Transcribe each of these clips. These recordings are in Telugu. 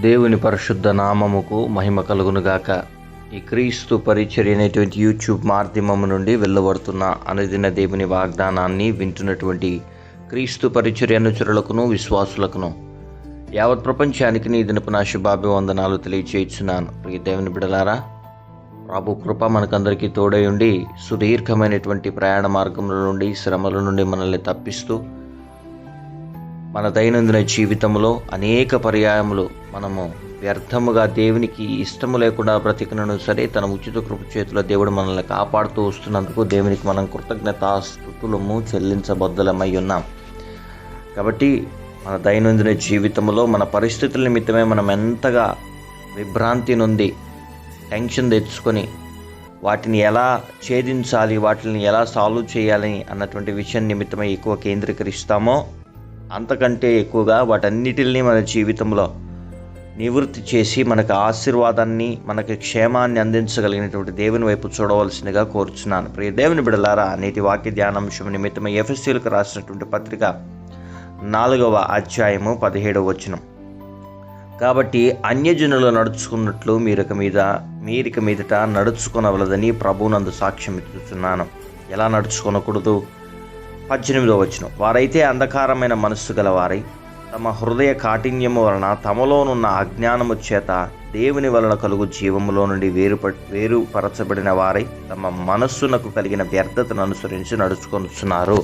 దేవుని పరిశుద్ధ నామముకు మహిమ కలుగునుగాక ఈ క్రీస్తు పరిచర్య అనేటువంటి యూట్యూబ్ మాధ్యమము నుండి వెళ్ళబడుతున్న అనుదిన దేవుని వాగ్దానాన్ని వింటున్నటువంటి క్రీస్తు పరిచర్య అనుచరులకును విశ్వాసులకును. యావత్ ప్రపంచానికి నీ దినపు నా శుభాభివందనాలు తెలియచేస్తున్నాను. ప్రియ దేవుని బిడలారా ప్రభు కృప మనకందరికీ తోడై ఉండి సుదీర్ఘమైనటువంటి ప్రయాణ మార్గముల నుండి శ్రమల నుండి మనల్ని తప్పిస్తూ మన దైనందిన జీవితంలో అనేక పర్యాయములు మనము వ్యర్థముగా దేవునికి ఇష్టము లేకుండా బ్రతికినను సరే తన ఉచిత కృప చేతిలో దేవుడు మనల్ని కాపాడుతూ వస్తున్నందుకు దేవునికి మనం కృతజ్ఞతాస్థుతులము చెల్లించబద్దులమై ఉన్నాం. కాబట్టి మన దైనందిన జీవితంలో మన పరిస్థితుల నిమిత్తమే మనం ఎంతగా విభ్రాంతి నుండి టెన్షన్ తెచ్చుకొని వాటిని ఎలా ఛేదించాలి వాటిని ఎలా సాల్వ్ చేయాలని అన్నటువంటి విషయం నిమిత్తమే ఎక్కువ కేంద్రీకరిస్తామో అంతకంటే ఎక్కువగా వాటన్నిటిని మన జీవితంలో నివృత్తి చేసి మనకు ఆశీర్వాదాన్ని మనకి క్షేమాన్ని అందించగలిగినటువంటి దేవుని వైపు చూడవలసిందిగా కోరుచున్నాను. ప్రియ దేవుని బిడలారా నేటి వాక్య ధ్యానాంశం నిమిత్తం ఎఫ్ఎస్సీలకు రాసినటువంటి పత్రిక నాలుగవ అధ్యాయము పదిహేడవ వచనం. కాబట్టి అన్యజనులు నడుచుకున్నట్లు మీరిక మీద మీరిక మీదట నడుచుకొనవలదని ప్రభునందు సాక్ష్యం ఇస్తున్నాను ఎలా నడుచుకొనకూడదు? పద్దెనిమిదో వచనం. వారైతే అంధకారమైన మనస్సు గలవారై తమ హృదయ కాఠిన్యము వలన తమలోనున్న అజ్ఞానము చేత దేవుని వలన కలుగు జీవములో నుండి వేరు వేరుపరచబడిన వారై తమ మనస్సునకు కలిగిన వ్యర్థతను అనుసరించి నడుచుకొనుచున్నారు.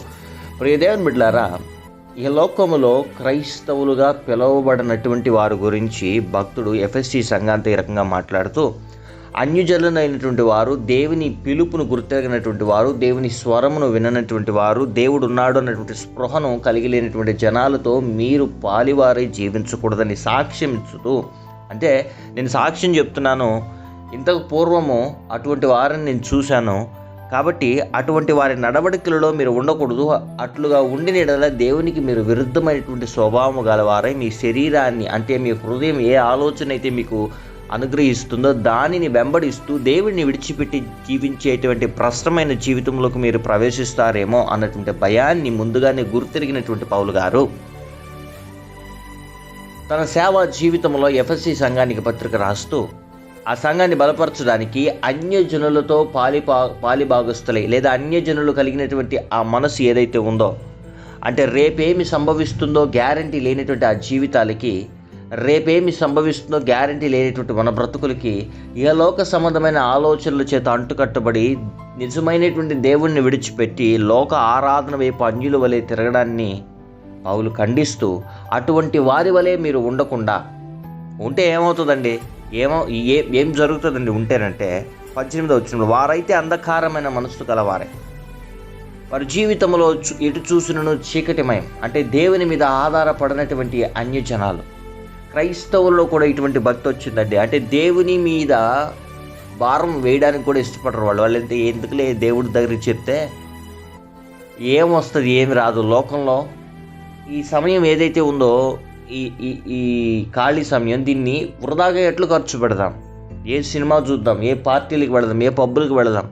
ప్రియదేవన్ బిడ్లారా ఈ లోకములో క్రైస్తవులుగా పిలువబడినటువంటి వారి గురించి భక్తుడు ఎఫ్ఎస్సి సంఘాంత ఈ రకంగా మాట్లాడుతూ అన్యుజనులైనటువంటి వారు దేవుని పిలుపును గుర్తెరగినటువంటి వారు దేవుని స్వరమును విననటువంటి వారు దేవుడు ఉన్నాడు అన్నటువంటి స్పృహను కలిగి లేనటువంటి జనాలతో మీరు పాలివారై జీవించకూడదని సాక్ష్యం ఇచ్చుతూ అంటే నేను సాక్ష్యం చెప్తున్నాను ఇంతకు పూర్వము అటువంటి వారిని నేను చూశాను కాబట్టి అటువంటి వారి నడవడికలలో మీరు ఉండకూడదు అట్లుగా ఉండిన యెడల దేవునికి మీరు విరుద్ధమైనటువంటి స్వభావం గలవారై మీ శరీరాన్ని అంటే మీ హృదయం ఏ ఆలోచన అయితే మీకు అనుగ్రహిస్తుందో దానిని వెంబడిస్తూ దేవుడిని విడిచిపెట్టి జీవించేటువంటి ప్రశ్నమైన జీవితంలోకి మీరు ప్రవేశిస్తారేమో అన్నటువంటి భయాన్ని ముందుగానే గుర్తిరిగినటువంటి పౌలు గారు. తన సేవా జీవితంలో ఎఫ్ఎస్సి సంఘానికి పత్రిక రాస్తూ ఆ సంఘాన్ని బలపరచడానికి అన్యజనులతో పాలిపా పాలిభాగస్తులై లేదా అన్యజనులు కలిగినటువంటి ఆ మనసు ఏదైతే ఉందో అంటే రేపేమి సంభవిస్తుందో గ్యారంటీ లేనటువంటి ఆ జీవితాలకి రేపేమి సంభవిస్తుందో గ్యారంటీ లేనటువంటి మన బ్రతుకులకి లోక సంబంధమైన ఆలోచనల చేత అంటుకట్టబడి నిజమైనటువంటి దేవుణ్ణి విడిచిపెట్టి లోక ఆరాధన వైపు అంజుల వలె తిరగడాన్ని పావులు ఖండిస్తూ అటువంటి వారి వలె మీరు ఉండకుండా ఉంటే ఏమవుతుందండి? ఏమో ఏ ఏం జరుగుతుందండి ఉంటేనంటే పద్దెనిమిది వచ్చిన వారైతే అంధకారమైన మనస్సు గలవారే. వారి జీవితంలో ఎటు చూసినను చీకటిమయం. అంటే దేవుని మీద ఆధారపడినటువంటి అన్యజనాలు. క్రైస్తవుల్లో కూడా ఇటువంటి భక్తి వచ్చిందండి. అంటే దేవుని మీద భారం వేయడానికి కూడా ఇష్టపడరు వాళ్ళు. వాళ్ళంటే ఎందుకులే దేవుడి దగ్గర చెప్తే ఏమొస్తుంది ఏమి రాదు లోకంలో. ఈ సమయం ఏదైతే ఉందో ఈ ఈ ఈ ఖాళీ సమయం దీన్ని వృధాగా ఎట్లు ఖర్చు పెడదాం? ఏ సినిమా చూద్దాం? ఏ పార్టీలకు వెళదాం? ఏ పబ్బులకు వెళదాం?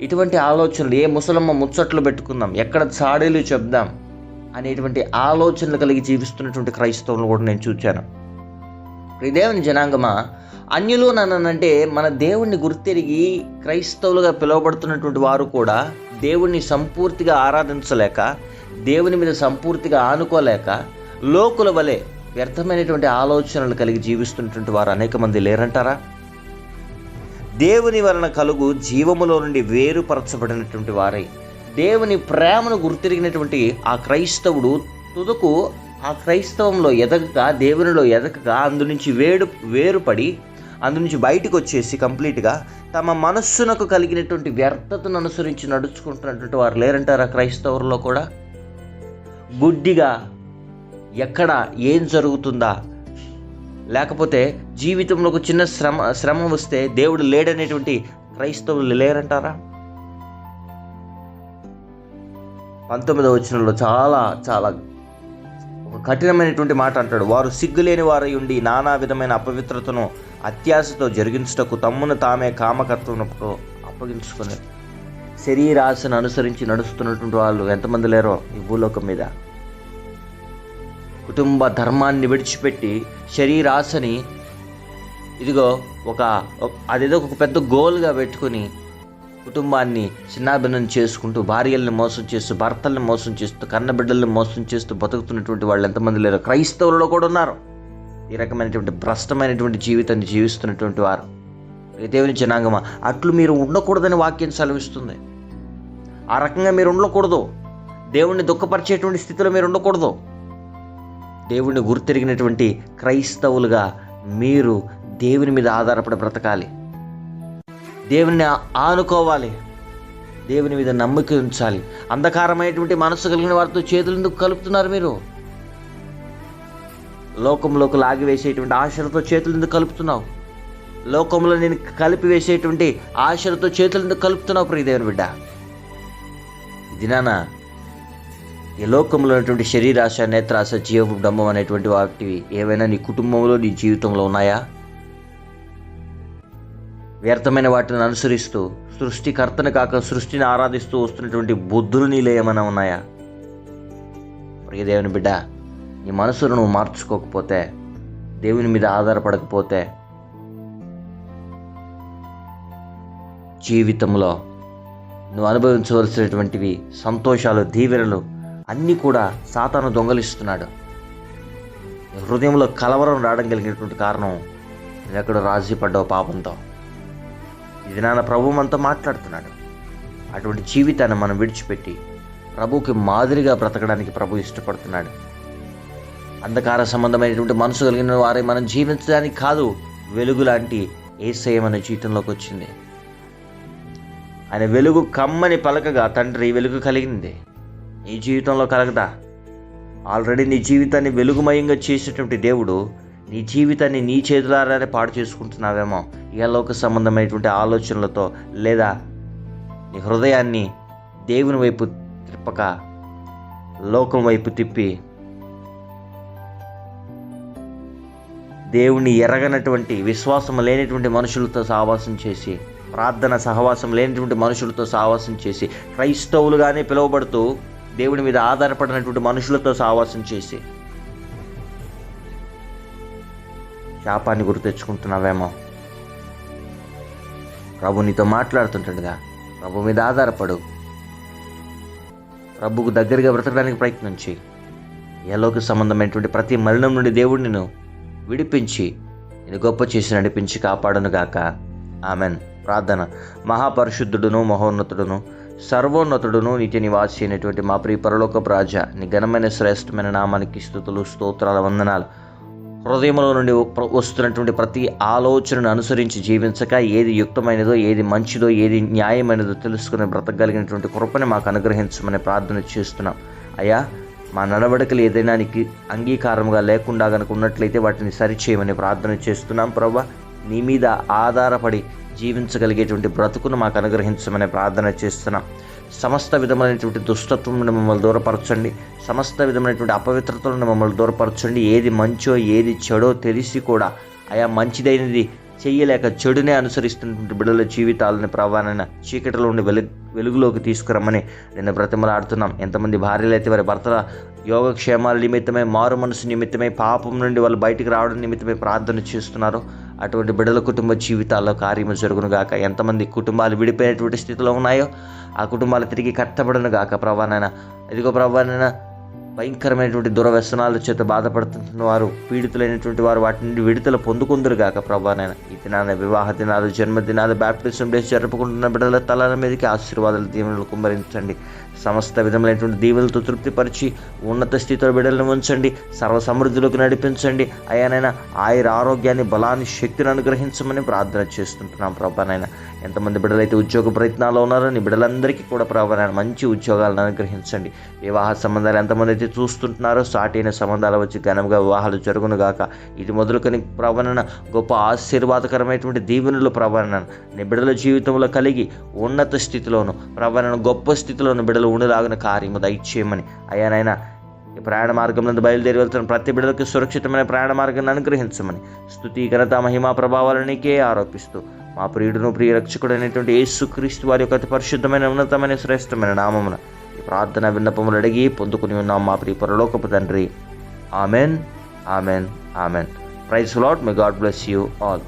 ఇటువంటి ఆలోచనలు ఏ ముసలమ్మ ముచ్చట్లు పెట్టుకుందాం? ఎక్కడ చాడీలు చెప్దాం? అనేటువంటి ఆలోచనలు కలిగి జీవిస్తున్నటువంటి క్రైస్తవులను కూడా నేను చూచాను. దేవుని జనాంగమా? అన్యులు నన్నంటే మన దేవుణ్ణి గుర్తెరిగి క్రైస్తవులుగా పిలువబడుతున్నటువంటి వారు కూడా దేవుణ్ణి సంపూర్తిగా ఆరాధించలేక దేవుని మీద సంపూర్తిగా ఆనుకోలేక లోకుల వలె వ్యర్థమైనటువంటి ఆలోచనలు కలిగి జీవిస్తున్నటువంటి వారు అనేక మంది లేరంటారా? దేవుని వలన కలుగు జీవములో నుండి వేరుపరచబడినటువంటి వారై దేవుని ప్రేమను గుర్తిరిగినటువంటి ఆ క్రైస్తవుడు తుదకు ఆ క్రైస్తవంలో ఎదగక దేవునిలో ఎదగక అందు నుంచి వేడు వేరుపడి అందు నుంచి బయటకు వచ్చేసి కంప్లీట్గా తమ మనస్సునకు కలిగినటువంటి వ్యర్థతను అనుసరించి నడుచుకుంటున్నటువంటి వారు లేరంటారా క్రైస్తవుల్లో కూడా? గుడ్డిగా ఎక్కడ ఏం జరుగుతుందా? లేకపోతే జీవితంలో ఒక చిన్న శ్రమ శ్రమ వస్తే దేవుడు లేడనేటువంటి క్రైస్తవులు లేరంటారా? పంతొమ్మిదవ వచనంలో చాలా చాలా ఒక కఠినమైనటువంటి మాట అంటాడు. వారు సిగ్గులేని వారై ఉండి నానా విధమైన అపవిత్రతను అత్యాశతో జరిగించుటకు తమ్మును తామే కామకత్వంతో అప్పగించుకుని శరీరాశను అనుసరించి నడుస్తున్నటువంటి వాళ్ళు ఎంతమంది లేరో ఈ భూలోకం మీద. కుటుంబ ధర్మాన్ని విడిచిపెట్టి శరీరాశని ఇదిగో ఒక అదేదో ఒక పెద్ద గోల్గా పెట్టుకుని కుటుంబాన్ని చిన్నాభిన్నం చేసుకుంటూ భార్యల్ని మోసం చేస్తూ భర్తల్ని మోసం చేస్తూ కన్నబిడ్డల్ని మోసం చేస్తూ బతుకుతున్నటువంటి వాళ్ళు ఎంతమంది లేరు క్రైస్తవులలో కూడా ఉన్నారు. ఈ రకమైనటువంటి భ్రష్టమైనటువంటి జీవితాన్ని జీవిస్తున్నటువంటి వారు. ఈ దేవుని జనాంగమా? అట్లు మీరు ఉండకూడదని వాక్యం సెలవిస్తుంది. ఆ రకంగా మీరు ఉండకూడదు. దేవుణ్ణి దుఃఖపరిచేటువంటి స్థితిలో మీరు ఉండకూడదు. దేవుణ్ణి గుర్తెరిగినటువంటి క్రైస్తవులుగా మీరు దేవుని మీద ఆధారపడి బ్రతకాలి. దేవుని ఆనుకోవాలి. దేవుని మీద నమ్మక ఉంచాలి. అంధకారమైనటువంటి మనసు కలిగిన వారితో చేతులు ఎందుకు కలుపుతున్నారు మీరు? లోకంలోకి లాగివేసేటువంటి ఆశలతో చేతులు ఎందుకు కలుపుతున్నావు? లోకంలో నేను కలిపి వేసేటువంటి ఆశలతో చేతులు ఎందుకు కలుపుతున్నావు ప్రియ దేవుని బిడ్డ? ఇది ఈ లోకంలో ఉన్నటువంటి శరీరాశ నేత్రాశ జీవ బ్రహ్మం అనేటువంటి వాటివి ఏవైనా నీ కుటుంబంలో నీ జీవితంలో ఉన్నాయా? వ్యర్థమైన వాటిని అనుసరిస్తూ సృష్టికర్తను కాక సృష్టిని ఆరాధిస్తూ వస్తున్నటువంటి బుద్ధులు నీలో ఏమైనా ఉన్నాయా? ప్రియదేవుని బిడ్డ నీ మనసును నువ్వు మార్చుకోకపోతే దేవుని మీద ఆధారపడకపోతే జీవితంలో నువ్వు అనుభవించవలసినటువంటివి సంతోషాలు దీవెనలు అన్నీ కూడా సాతాను దొంగలిస్తున్నాడు. హృదయంలో కలవరం రావడం కలిగినటువంటి కారణం ఎక్కడో రాజీ పడ్డావు పాపంతో. ఇది నాన్న ప్రభు మనతో మాట్లాడుతున్నాడు. అటువంటి జీవితాన్ని మనం విడిచిపెట్టి ప్రభుకి మాదిరిగా బ్రతకడానికి ప్రభు ఇష్టపడుతున్నాడు. అంధకార సంబంధమైనటువంటి మనసు కలిగిన వారే మనం జీవించడానికి కాదు వెలుగు లాంటి ఏసయ మన జీవితంలోకి వచ్చింది. ఆయన వెలుగు కమ్మని పలకగా తండ్రి వెలుగు కలిగింది. నీ జీవితంలో కలగదా? ఆల్రెడీ నీ జీవితాన్ని వెలుగుమయంగా చేసేటువంటి దేవుడు నీ జీవితాన్ని నీ చేతులారానే పాడు చేసుకుంటున్నావేమో ఇహలోక సంబంధమైనటువంటి ఆలోచనలతో లేదా నీ హృదయాన్ని దేవుని వైపు తిప్పక లోకం వైపు తిప్పి దేవుని ఎరగనటువంటి విశ్వాసం లేనటువంటి మనుషులతో సహవాసం చేసి ప్రార్థన సహవాసం లేనటువంటి మనుషులతో సహవాసం చేసి క్రైస్తవులుగానే పిలువబడుతూ దేవుని మీద ఆధారపడినటువంటి మనుషులతో సహవాసం చేసి శాపాన్ని గుర్తు తెచ్చుకుంటున్నావేమో? ప్రభు నీతో మాట్లాడుతుంటాడుగా. ప్రభు మీద ఆధారపడు. ప్రభుకు దగ్గరగా బ్రతకడానికి ప్రయత్నించి. ఏలోకి సంబంధమైనటువంటి ప్రతి మరణం నుండి దేవుడు నిన్ను విడిపించి నేను గొప్ప చేసి నడిపించి కాపాడనుగాక ఆమెన్. ప్రార్థన. మహాపరిశుద్ధుడును మహోన్నతుడును సర్వోన్నతుడును నీటి నివాసి అయినటువంటి మా ప్రియ పరలోక రాజా నీ ఘనమైన శ్రేష్టమైన నామానికి స్థుతులు స్తోత్రాల వందనాలు. హృదయంలో నుండి వస్తున్నటువంటి ప్రతి ఆలోచనను అనుసరించి జీవించక ఏది యుక్తమైనదో ఏది మంచిదో ఏది న్యాయమైనదో తెలుసుకుని బ్రతకగలిగినటువంటి కృపని మాకు అనుగ్రహించమని ప్రార్థన చేస్తున్నాం. అయ్యా మా నడవడికలు ఏదైనా నీకు అంగీకారంగా లేకుండా కనుక ఉన్నట్లయితే వాటిని సరిచేయమని ప్రార్థన చేస్తున్నాం ప్రభా. నీ మీద ఆధారపడి జీవించగలిగేటువంటి బ్రతుకును మాకు అనుగ్రహించమని ప్రార్థన చేస్తున్నాం. సమస్త విధమైనటువంటి దుష్టత్వం నుండి మమ్మల్ని దూరపరచండి. సమస్త విధమైనటువంటి అపవిత్రతల నుండి మమ్మల్ని దూరపరచండి. ఏది మంచో ఏది చెడో తెలిసి కూడా ఆయా మంచిదైనది చెయ్యలేక చెడునే అనుసరిస్తున్నటువంటి బిడ్డల జీవితాలను ప్రవాణన చీకటిలో ఉండి వెలు వెలుగులోకి తీసుకురమ్మని నేను బ్రతిమలాడుతున్నాం. ఎంతమంది భార్యలు అయితే వారి భర్తల యోగక్షేమాల నిమిత్తమై మారు మనసు నిమిత్తమై పాపం నుండి వాళ్ళు బయటికి రావడం నిమిత్తమై ప్రార్థన చేస్తున్నారో అటువంటి బిడ్డల కుటుంబ జీవితాల్లో కార్యము జరుగును గాక. ఎంతమంది కుటుంబాలు విడిపోయినటువంటి స్థితిలో ఉన్నాయో ఆ కుటుంబాలు తిరిగి కట్టబడును గాక. ప్రభానైనా ఇదిగో ప్రభానైనా భయంకరమైనటువంటి దురవ్యసనాల చేత బాధపడుతున్న వారు పీడితులైనటువంటి వారు వాటి నుండి విడుదల పొందుకుందరు గాక ప్రభానైనా ఈ దినాన వివాహ దినాలు జన్మదినాలు బ్యాప్టిజం డేస్ జరుపుకుంటున్న బిడ్డల తలాల మీదకి ఆశీర్వాదాలు దీవెనలు కుమ్మరించండి. సమస్త విధములైనటువంటి దీవులతో తృప్తిపరిచి ఉన్నత స్థితిలో బిడ్డలను ఉంచండి సర్వ సమృద్ధిలోకి నడిపించండి. అయ్యానైనా ఆయుర ఆరోగ్యాన్ని బలాన్ని శక్తిని అనుగ్రహించమని ప్రార్థన చేస్తుంటున్నాం ప్రభానైనా ఎంతమంది బిడ్డలైతే ఉద్యోగ ప్రయత్నాల్లో ఉన్నారో నీ బిడ్డలందరికీ కూడా ప్రభానైనా మంచి ఉద్యోగాలను అనుగ్రహించండి. వివాహ సంబంధాలు ఎంతమంది అయితే చూస్తుంటున్నారో సాటైన సంబంధాలు వచ్చి ఘనంగా వివాహాలు జరుగును గాక. ఇది మొదలుకొని ప్రవణన గొప్ప ఆశీర్వాదకరమైనటువంటి దీవెనలు ప్రవణన నీ బిడ్డల జీవితంలో కలిగి ఉన్నత స్థితిలోను ప్రవణన గొప్ప స్థితిలోను బిడ్డలు ఉండలాగిన కార్యము దయచేయమని. అయ్యానైనా ఈ ప్రయాణ మార్గంలో బయలుదేరి వెళ్తున్న ప్రతి బిడ్డలకు సురక్షితమైన ప్రయాణ మార్గాన్ని అనుగ్రహించమని. స్థుతి ఘనత మహిమా ప్రభావాలను నీకే ఆరోపిస్తూ మా ప్రియుడును ప్రియ రక్షకుడైనటువంటి యేసుక్రీస్తు వారి యొక్క అతి పరిశుద్ధమైన ఉన్నతమైన శ్రేష్టమైన నామమున ఈ ప్రార్థన విన్నపములు అడిగి పొందుకుని ఉన్నాం మా ప్రియ పరలోకపు తండ్రి. Amen amen amen. Praise Lord may God bless you all.